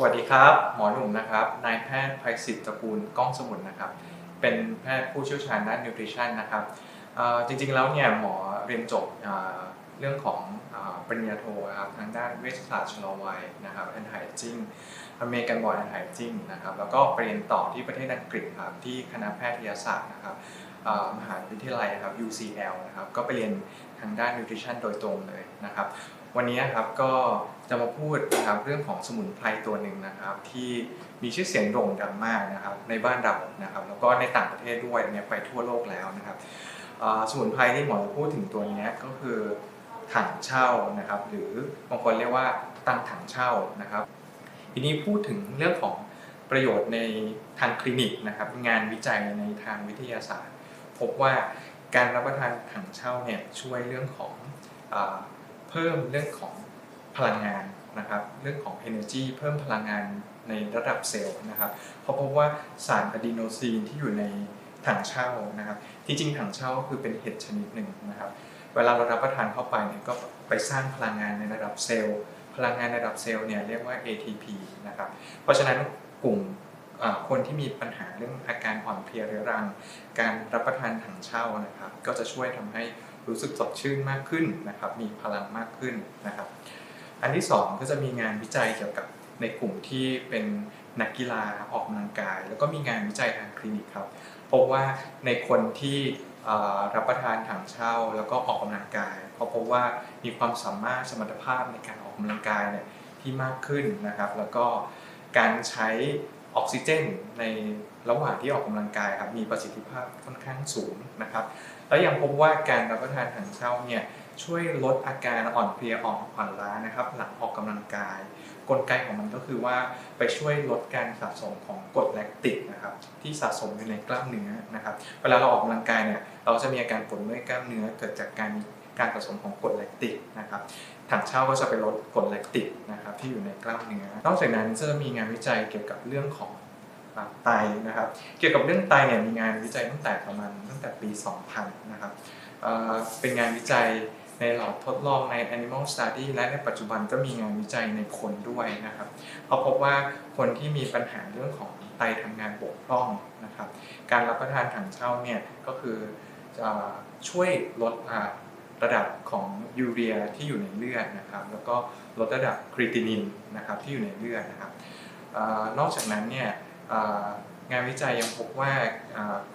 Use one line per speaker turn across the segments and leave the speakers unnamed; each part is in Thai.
สวัสดีครับ หมอหนุ่มนะครับ นายแพทย์ไพศิษฐ์ตระกูลก้องสมุนนะครับ เป็นแพทย์ผู้เชี่ยวชาญด้านนิวทริชันนะครับจริงๆแล้วเนี่ยหมอเรียนจบเรื่องของปริญญาโทนะครับทางด้านเวชศาสตร์ชะลอวัยนะครับ anti aging อเมริกันบอร์ด anti aging นะครับแล้วก็ไปเรียนต่อที่ประเทศอังกฤษครับที่คณะแพทยศาสตร์นะครับมหาวิทยาลัยครับ UCL นะครับก็ไปเรียนทางด้านนิวทริชันโดยตรงเลยนะครับ วันนี้ครับก็จะมาพูดนะครับเรื่องของสมุนไพรตัวหนึ่งนะครับ ที่มีชื่อเสียงโด่งดังมากนะครับในบ้านเรานะครับ แล้วก็ในต่างประเทศด้วยเนี่ยไปทั่วโลกแล้วนะครับสมุนไพรที่หมอจะพูดถึงตัวนี้ก็คือถังเช่านะครับ หรือบางคนเรียกว่าตังถังเช่านะครับ ทีนี้พูดถึงเรื่องของประโยชน์ในทางคลินิกนะครับ งานวิจัยในทางวิทยาศาสตร์ พบว่าการรับประทานถังเช่าเนี่ยช่วยเรื่องของ เพิ่มเรื่องของพลังงานนะครับ เรื่องของ energy เพิ่มพลังงานในระดับเซลล์นะครับ เพราะพบว่าสารอะดีโนซีนที่อยู่ในถังเช่านะครับ ที่จริงถังเช่าก็คือเป็นเห็ดชนิดหนึ่งนะครับ เวลาเรารับประทานเข้าไปเนี่ยก็ไปสร้างพลังงานในระดับเซลล์ พลังงานในระดับเซลล์เนี่ยเรียกว่า ATP นะครับ เพราะฉะนั้นกลุ่มคนที่มีปัญหาเรื่องอาการอ่อนเพลียเรื้อรัง การรับประทานถังเช่านะครับ ก็จะช่วยทำให้ รู้สึกสดชื่นมากขึ้นนะครับ มีพลังมากขึ้นนะครับ อันที่สองก็จะมีงานวิจัยเกี่ยวกับในกลุ่มที่เป็นนักกีฬาออกกำลังกาย แล้วก็มีงานวิจัยทางคลินิกครับพบว่าในคนที่รับประทานถังเช่า แล้วก็ออกกำลังกายเขาพบว่ามีความสามารถสมรรถภาพในการออกกำลังกายเนี่ยที่มากขึ้นนะครับ แล้วก็การใช้ ออกซิเจนในระหว่างที่ออกกำลังกายครับมีประสิทธิภาพค่อนข้างสูงนะครับ แล้วยังพบว่าการรับประทานถังเช่าเนี่ยช่วยลดอาการอ่อนเพลียอ่อนผ่อนล้านะครับ หลังออกกำลังกาย กลไกของมันก็คือว่าไปช่วยลดการสะสมของกรดแลคติกนะครับที่สะสมอยู่ในกล้ามเนื้อนะครับ เวลาเราออกกำลังกายเนี่ยเราจะมีอาการปวดเมื่อยกล้ามเนื้อเกิดจากการ การสะสมของกรดแลคติกนะครับถังเช่าก็จะไปลดกรดแลคติกนะครับที่อยู่ในกล้ามเนื้อนอกจากนั้นจะมีงานวิจัยเกี่ยวกับเรื่องของไตนะครับ เกี่ยวกับเรื่องไตเนี่ยมีงานวิจัยตั้งแต่ประมาณตั้งแต่ปี 2000 นะครับเเป็นงานวิจัยในหลอดทดลองใน animal study และในปัจจุบันก็มีงานวิจัยในคนด้วยนะครับเพราพบว่าคนที่มีปัญหาเรื่องของไตทำงานบกพร่องนะครับ การรับประทานถังเช่าเนี่ยก็คือจะช่วยลดอ่า ระดับของยูเรียที่อยู่ในเลือดนะครับ แล้วก็ลดระดับครีตินินนะครับที่อยู่ในเลือดนะครับอนอกจากนั้นเนี่ยงานวิจัยยังพบว่า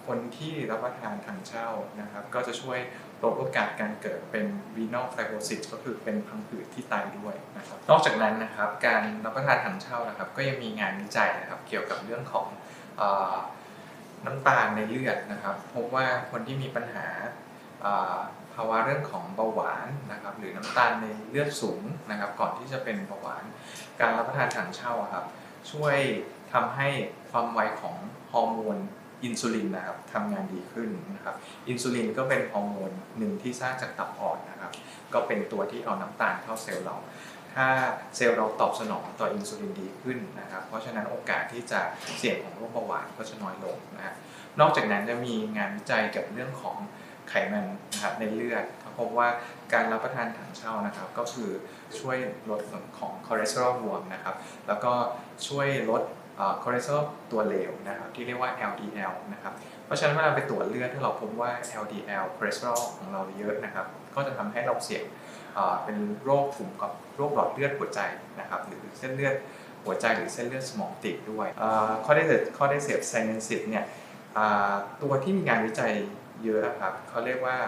คนที่รับประทานถังเช่านะครับ ก็จะช่วยลดโอกาสการเกิดเป็น renal fibrosis ก็คือเป็นพังผืดที่ไตด้วยนะครับ นอกจากนั้นนะครับการรับประทานถังเช่านะครับ ก็ยังมีงานวิจัยนะครับเกี่ยวกับเรื่องของอน้ำตาลในเลือดนะครับ พบว่าคนที่มีปัญหา ภาวะเรื่องของเบาหวานนะครับหรือน้ำตาลในเลือดสูงนะครับ ก่อนที่จะเป็นเบาหวาน การรับประทานถังเช่าครับช่วยทำให้ความไวของฮอร์โมนอินซูลินนะครับทำงานดีขึ้นนะครับอินซูลินก็เป็นฮอร์โมนหนึ่งที่สร้างจากตับอ่อนนะครับ ก็เป็นตัวที่เอาน้ำตาลเข้าเซลล์เรา ถ้าเซลล์เราตอบสนองต่ออินซูลินดีขึ้นนะครับ เพราะฉะนั้นโอกาสที่จะเสี่ยงของโรคเบาหวานก็จะน้อยลงนะฮะนอกจากนั้นจะมีงานวิจัยเกี่ยวกับเรื่องของ ไขมันนะครับในเลือดเขาพบว่าการรับประทานถังเช่านะครับ ก็คือช่วยลดส่วนของคอเลสเตอรอลรวมนะครับ แล้วก็ช่วยลดคอเลสเตอรอลตัวเหลวนะครับ ที่เรียกว่า LDL นะครับ เพราะฉะนั้นเวลาไปตรวจเลือดถ้าเราพบว่า LDL คอเลสเตอรอลของเราเยอะนะครับ ก็จะทำให้เราเสี่ยงเป็นโรคกลุ่มกับโรคหลอดเลือดหัวใจนะครับ หรือเส้นเลือดหัวใจหรือเส้นเลือดสมองตีบด้วยอ่าข้อได้เสพข้อได้เสพไซเนนซิตเนี่ยตัวที่มีงานวิจัย เยอะครับเขาเรียกว่า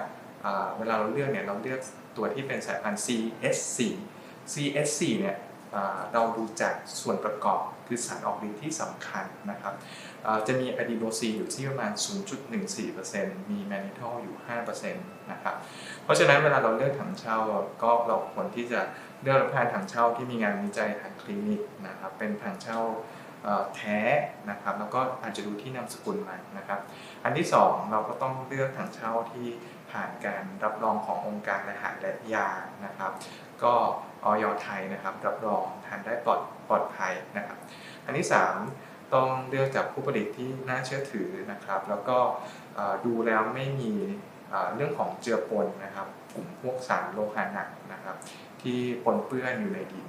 เวลาเราเลือกเนี่ยเราเลือกตัวที่เป็นสายพันธุ์ CSC CSC เนี่ยเราดูจากส่วนประกอบคือสารออกฤทธิ์ที่สำคัญนะครับจะมีอะดีโนซีนอยู่ที่ประมาณ 0.14%มีแมนิทอลอยู่ 5%นะครับเพราะฉะนั้นเวลาเราเลือกถังเช่าก็เราควรที่จะเลือกรับประทานถังเช่าที่มีงานวิจัยทางคลินิกนะครับเป็นถังเช่า แท้นะครับ แล้วก็อาจจะดูที่นามสกุลมันนะครับ อันที่สองเราก็ต้องเลือกถังเช่าที่ผ่านการรับรองขององค์การอาหารและยานะครับ ก็ออยไทยนะครับ รับรองทานได้ปลอดปลอดภัยนะครับ อันที่สามต้องเลือกจากผู้ผลิตที่น่าเชื่อถือนะครับ แล้วก็ดูแล้วไม่มีเรื่องของเจือปนนะครับ กลุ่มพวกสารโลหะหนักนะครับ ที่ปนเปื้อนอยู่ในดิน